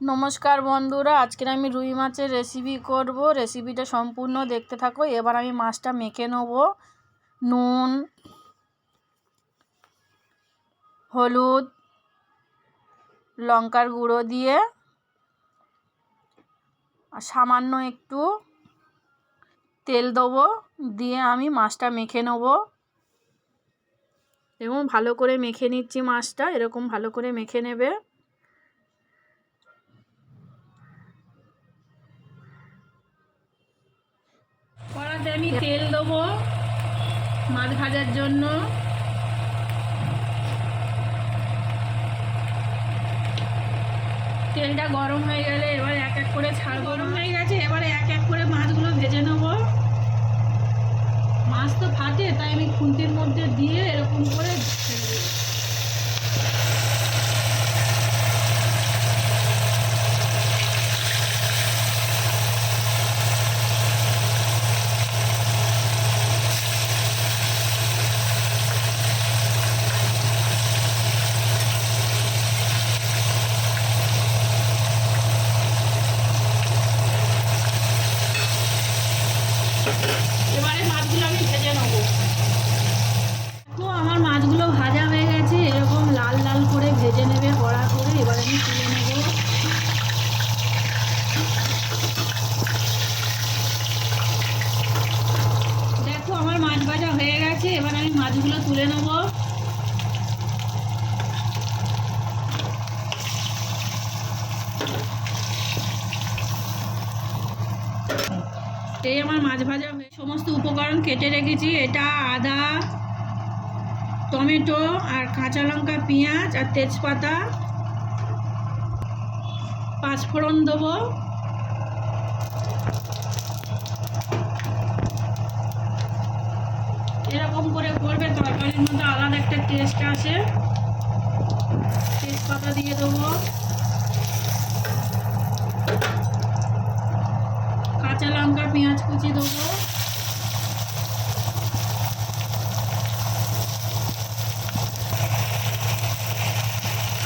নমস্কার বন্ধুরা, আজকের আমি রুই মাছের রেসিপি করব। রেসিপিটা সম্পূর্ণ দেখতে থাকো। এবার আমি মাছটা মেখে নেব। নুন, হলুদ, লঙ্কার গুঁড়ো দিয়ে, আর সামান্য একটু তেল দেবো দিয়ে আমি মাছটা মেখে নেব। এবং ভালো করে মেখে নিচ্ছি মাছটা, এরকম ভালো করে মেখে নেবে। আমি তেল দেবো মাছ ভাজার জন্য। তেলটা গরম হয়ে গেলে এবার এক এক করে ছাড় গরম হয়ে গেছে, এবারে এক এক করে মাছগুলো ভেজে নেব। মাছ তো ফাটে, তাই আমি খুন্তির মধ্যে দিয়ে এরকম করে ছেড়ে দেবো এবারে মাছগুলো আমি ভেজে নেব দেখো আমার মাছগুলো ভাজা হয়ে গেছে এরকম লাল লাল করে ভেজে নেবে কড়া করে এবার আমি তুলে নেব দেখো আমার মাছ ভাজা হয়ে গেছে এবার আমি মাছগুলো তুলে নেব। এই আমার মাছ ভাজা হয়ে সমস্ত উপকরণ কেটে রেখেছি। এটা আদা, টমেটো আর কাঁচা লঙ্কা, পেঁয়াজ আর তেজপাতা। পাঁচফোড়ন দেবো এরকম করে করবে তরকারির আলাদা একটা টেস্ট আসে তেজপাতা দিয়ে দেবো। কাঁচা লঙ্কা, পেঁয়াজ কুচি দেবো।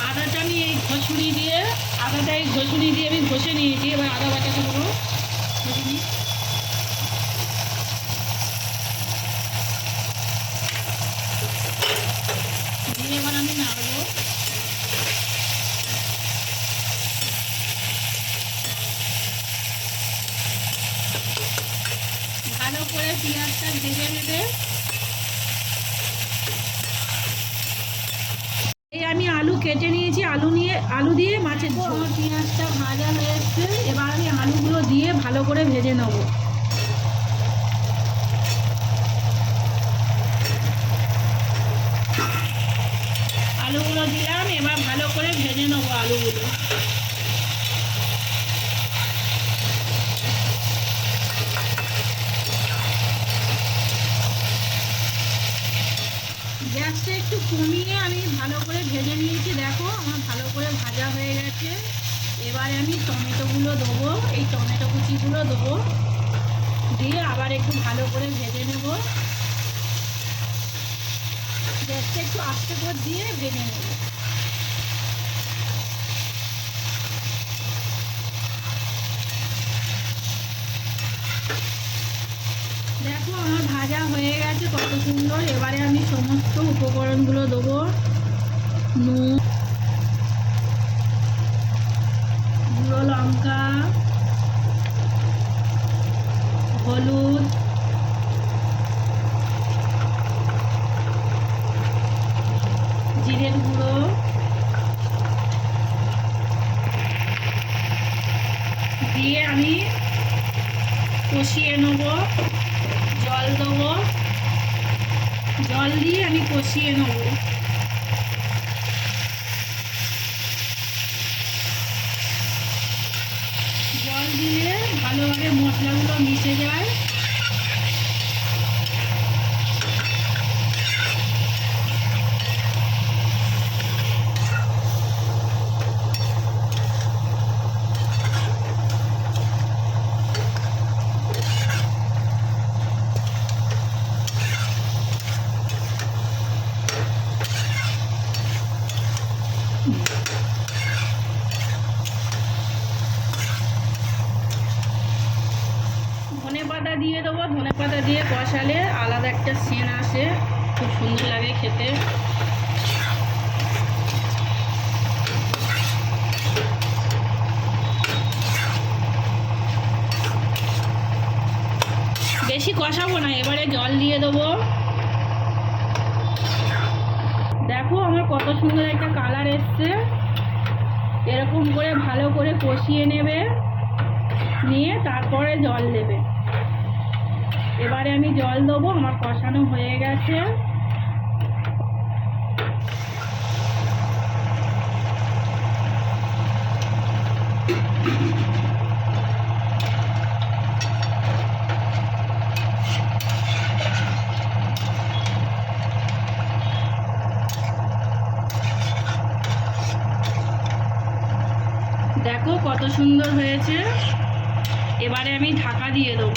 আদাটা আমি এই ঘষুনি দিয়ে, আদাটা এই ঘষুনি দিয়ে আমি ঘষে নিয়েছি। এবার আদা বাটাটা দেবো। এবার আমি নাড়বো। ভালো করে পেঁয়াজটা ভেজে নেবে। এই আমি আলু কেটে নিয়েছি, আলু নিয়ে, আলু দিয়ে মাছের ঝোল। পেঁয়াজটা ভাজা হয়ে এসছে, এবার আমি আলুগুলো দিয়ে ভালো করে ভেজে নেব আলুগুলো দিলাম, এবার ভালো করে ভেজে নেব আলুগুলো। গ্যাসটা একটু কমিয়ে আমি ভালো করে ভেজে নিয়েছি, দেখো আমার ভালো করে ভাজা হয়ে গেছে। এবারে আমি টমেটোগুলো দেবো, এই টমেটো কুচিগুলো দেবো। দিয়ে আবার একটু ভালো করে ভেজে নেব। গ্যাসটা একটু আস্তে করে দিয়ে ভেজে নেব। দেখো, আমার ভাজা হয়ে গেছে কত সুন্দর। এবারে আমি সমস্ত উপকরণগুলো দেবো। নুন, গুঁড়ো লঙ্কা, হলুদ জিরের গুঁড়ো দিয়ে আমি কষিয়ে নেব, জল দেব। জল দিয়ে আমি কষিয়ে নেব। জল দিলে ভালোভাবে মশলাগুলো মিশে যায়। পাতা দিয়ে দেবো। ধনে পাতা দিয়ে কষালে আলাদা একটা সেন আসে। খুব সুন্দর লাগে খেতে। বেশি কষাবো না, এবারে জল দিয়ে দেবো। দেখো আমার কত সুন্দর একটা কালার এসছে। এরকম করে ভালো করে কষিয়ে নেবে। নিয়ে তারপরে জল দেবে। এবারে আমি জল দেবো, আমার কষানো হয়ে গেছে। দেখো কত সুন্দর হয়েছে। এবারে আমি ঢাকা দিয়ে দেবো।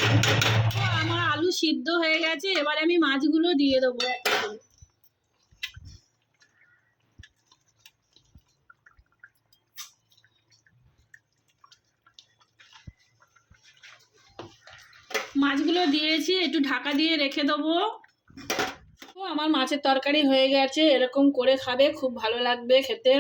সিদ্ধ হয়ে গেছে, এবারে আমি মাছগুলো দিয়ে দেবো মাছগুলো দিয়েছি, একটু ঢাকা দিয়ে রেখে দেবো। আমার মাছের তরকারি হয়ে গেছে, এরকম করে খাবে, খুব ভালো লাগবে খেতে।